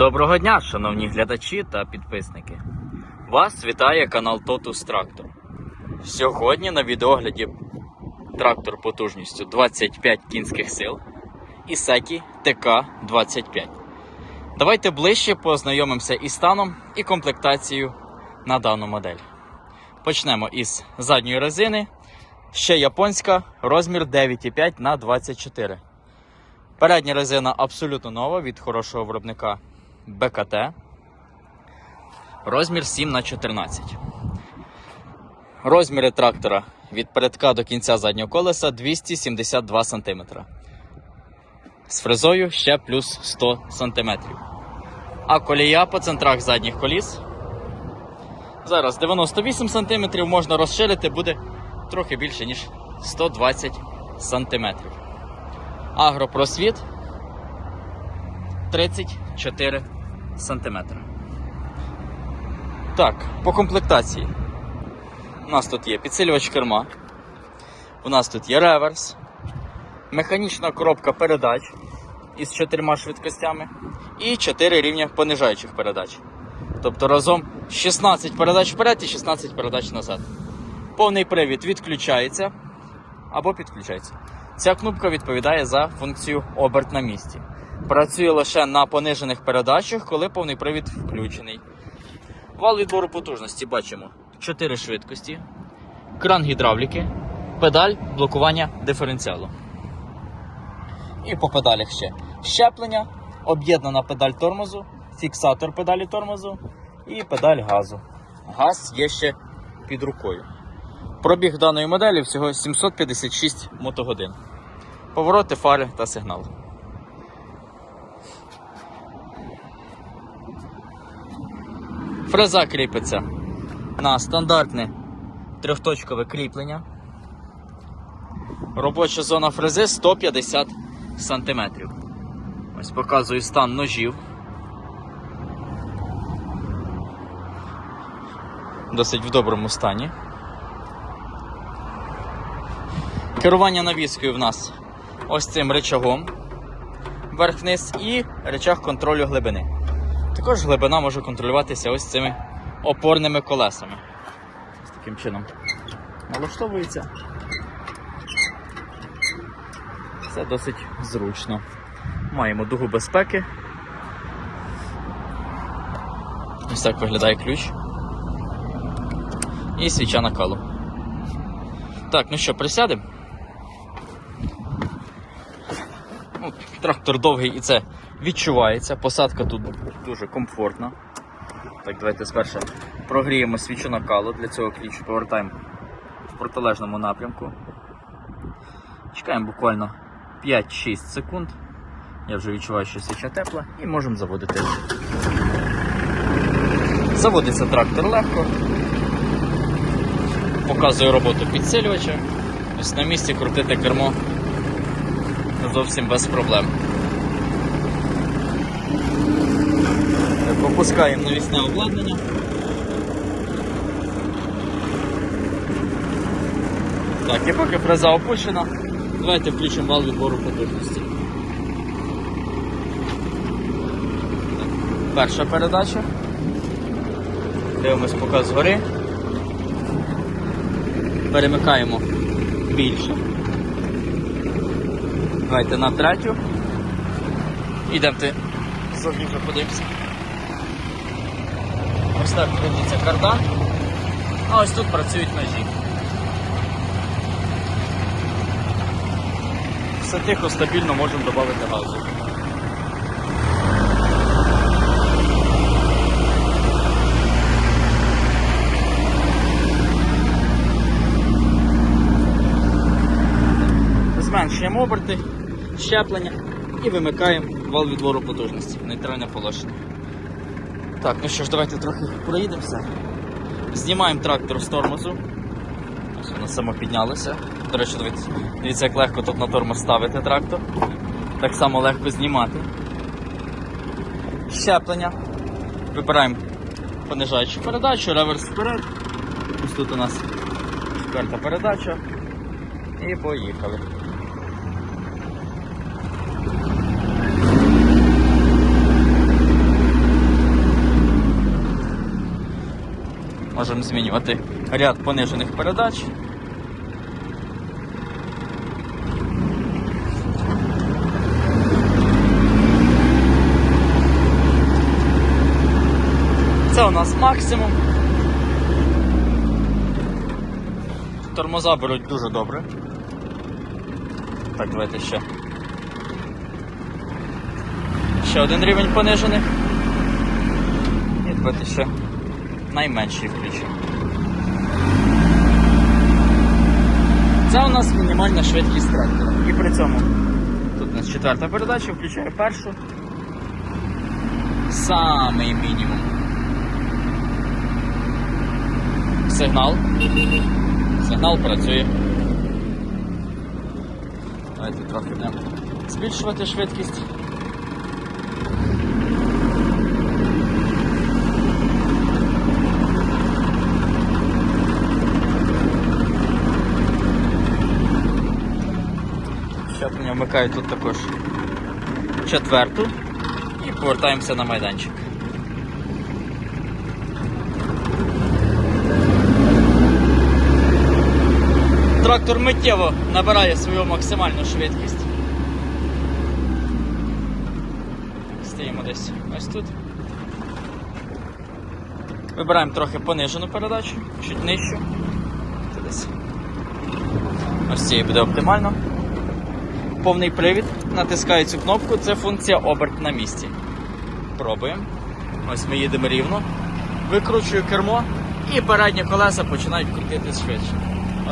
Доброго дня, шановні глядачі та підписники. Вас вітає канал Totus Tractor. Сьогодні на відеогляді трактор потужністю 25 кінських сил Ісекі ТК-25. Давайте ближче познайомимося із станом і комплектацією на дану модель. Почнемо із задньої резини. Ще японська, розмір 9,5 на 24. Передня резина абсолютно нова від хорошого виробника БКТ. Розмір 7 на 14. Розміри трактора від передка до кінця заднього колеса 272 см. З фрезою ще плюс 100 см. А колія по центрах задніх коліс. Зараз 98 см можна розширити, буде трохи більше, ніж 120 см. Агропросвіт 34 сантиметри. Так, по комплектації. У нас тут є підсилювач керма. У нас тут є реверс, механічна коробка передач із чотирма швидкостями і 4 рівня понижаючих передач. Тобто разом 16 передач вперед і 16 передач назад. Повний привід відключається або підключається. Ця кнопка відповідає за функцію оберт на місці. Працює лише на понижених передачах, коли повний привід включений. Вал відбору потужності бачимо 4 швидкості, кран гідравліки, педаль блокування диференціалу. І по педалях ще щеплення, об'єднана педаль тормозу, фіксатор педалі тормозу і педаль газу. Газ є ще під рукою. Пробіг даної моделі всього 756 мотогодин. Повороти, фари та сигнал. Фреза кріпиться на стандартне трьохточкове кріплення. Робоча зона фрези 150 см. Ось показую стан ножів. Досить в доброму стані. Керування навіскою в нас ось цим речагом вверх-вниз і речах контролю глибини. Також глибина може контролюватися ось цими опорними колесами. Ось таким чином налаштовується. Все досить зручно. Маємо дугу безпеки. Ось так виглядає ключ. І свіча накалу. Так, ну що, присядемо? Ну, трактор довгий і це відчувається. Посадка тут дуже комфортна. Так, давайте спершу прогріємо свічу накалу. Для цього ключ повертаємо в протилежному напрямку. Чекаємо буквально 5-6 секунд. Я вже відчуваю, що свіча тепла і можемо заводити. Заводиться трактор легко. Показую роботу підсилювача. Ось на місці крутити кермо зовсім без проблем. Пропускаємо навісне обладнання. Так, і поки фреза опущена, давайте включимо вал відбору потужності. Перша передача. Дивимось показ згори. Перемикаємо більше. Давайте на третю. Ідемо ти зовні вже подивимося. Ось так крутиться кардан. А ось тут працюють ножі. Все тихо, стабільно можемо додати газу. Зменшуємо оберти, щеплення і вимикаємо вал відбору потужності. Нейтральне положення. Так, ну що ж, давайте трохи проїдемося. Знімаємо трактор з тормозу. Ось воно само піднялося. До речі, дивіться, як легко тут на тормоз ставити трактор. Так само легко знімати. Щеплення. Вибираємо понижаючу передачу, реверс вперед. Ось тут у нас четверта передача. І поїхали. Можемо змінювати ряд понижених передач. Це у нас максимум. Тормоза беруть дуже добре. Так, давайте ще. Ще один рівень понижених. І давайте ще найменший включимо. Це у нас мінімальна швидкість трактора. І при цьому тут у нас четверта передача, включаю першу. Самий мінімум. Сигнал. Сигнал працює. Давайте трохи будемо збільшувати швидкість. Зараз вмикаю тут також четверту і повертаємося на майданчик. Трактор миттєво набирає свою максимальну швидкість. Стоїмо десь ось тут. Вибираємо трохи понижену передачу, чуть нижчу. Ось цієї буде оптимально. Повний привід. Натискаю цю кнопку, це функція оберт на місці. Пробуємо. Ось ми їдемо рівно. Викручую кермо і передні колеса починають крутитись швидше.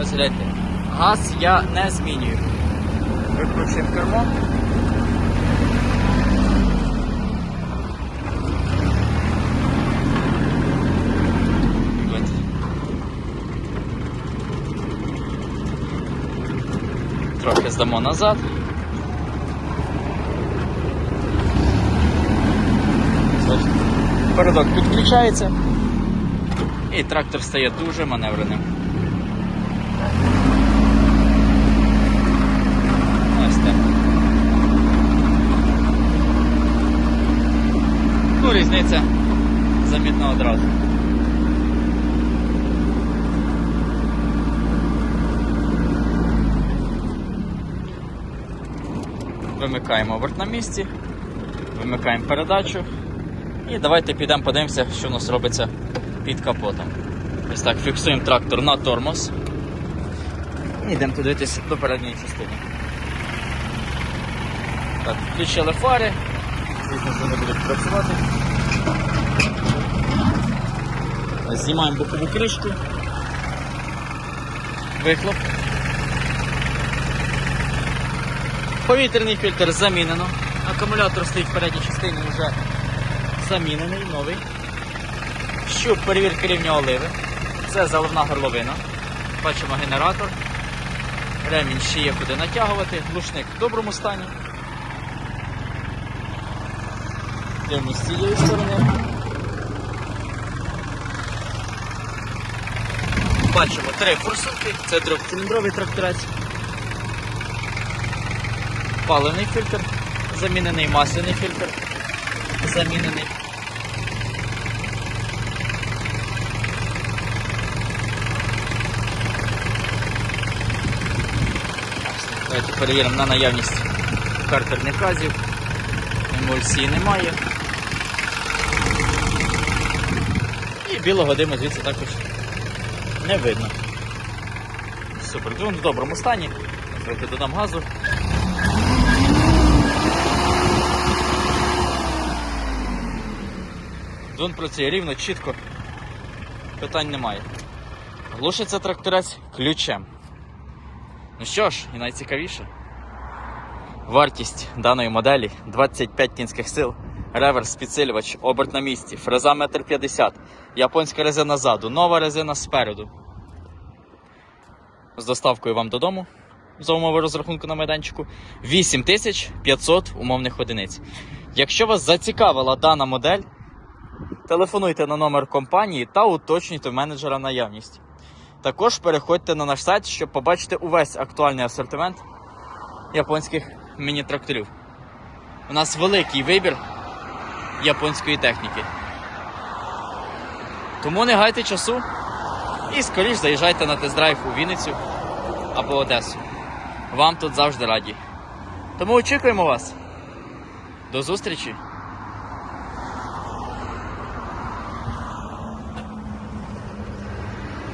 Ось гляньте. Газ я не змінюю. Викручуємо кермо. Трохи здамо назад. Ось. Передок підключається. І трактор стає дуже маневреним. Ось так. Ну, різниця замітна одразу. Вимикаємо оберт на місці, вимикаємо передачу. І давайте підемо подивимося, що у нас робиться під капотом. Ось так, фіксуємо трактор на тормоз. І йдемо подивитися до передньої частини. Так, включили фари. Звісно, вони будуть працювати. Знімаємо бокову кришку. Вихлоп. Повітряний фільтр замінено. Акумулятор стоїть в передній частині вже замінений, новий. Щуп перевірки рівня оливи. Це заливна горловина. Бачимо генератор. Ремінь ще є куди натягувати, глушник в доброму стані. Дивимось з цієї сторони. Бачимо три форсунки, це трьохциліндровий тракторець. Паливний фільтр, замінений масляний фільтр, замінений. Давайте перевіримо на наявність картерних газів. Емульсії немає. І білого диму звідси також не видно. Супер, двигун в доброму стані. Давайте додам газу. Двигун працює рівно, чітко. Питань немає. Глушиться тракторець ключем. Ну що ж, і найцікавіше. Вартість даної моделі 25 кінських сил, реверс, підсилювач, оберт на місці, фреза 1,50 м, японська резина ззаду, нова резина спереду. З доставкою вам додому за умови розрахунку на майданчику 8500 умовних одиниць. Якщо вас зацікавила дана модель, телефонуйте на номер компанії та уточнюйте менеджера наявність. Також переходьте на наш сайт, щоб побачити увесь актуальний асортимент японських міні-тракторів. У нас великий вибір японської техніки. Тому не гайте часу і скоріш заїжджайте на тест-драйв у Вінницю або Одесу. Вам тут завжди раді. Тому очікуємо вас. До зустрічі!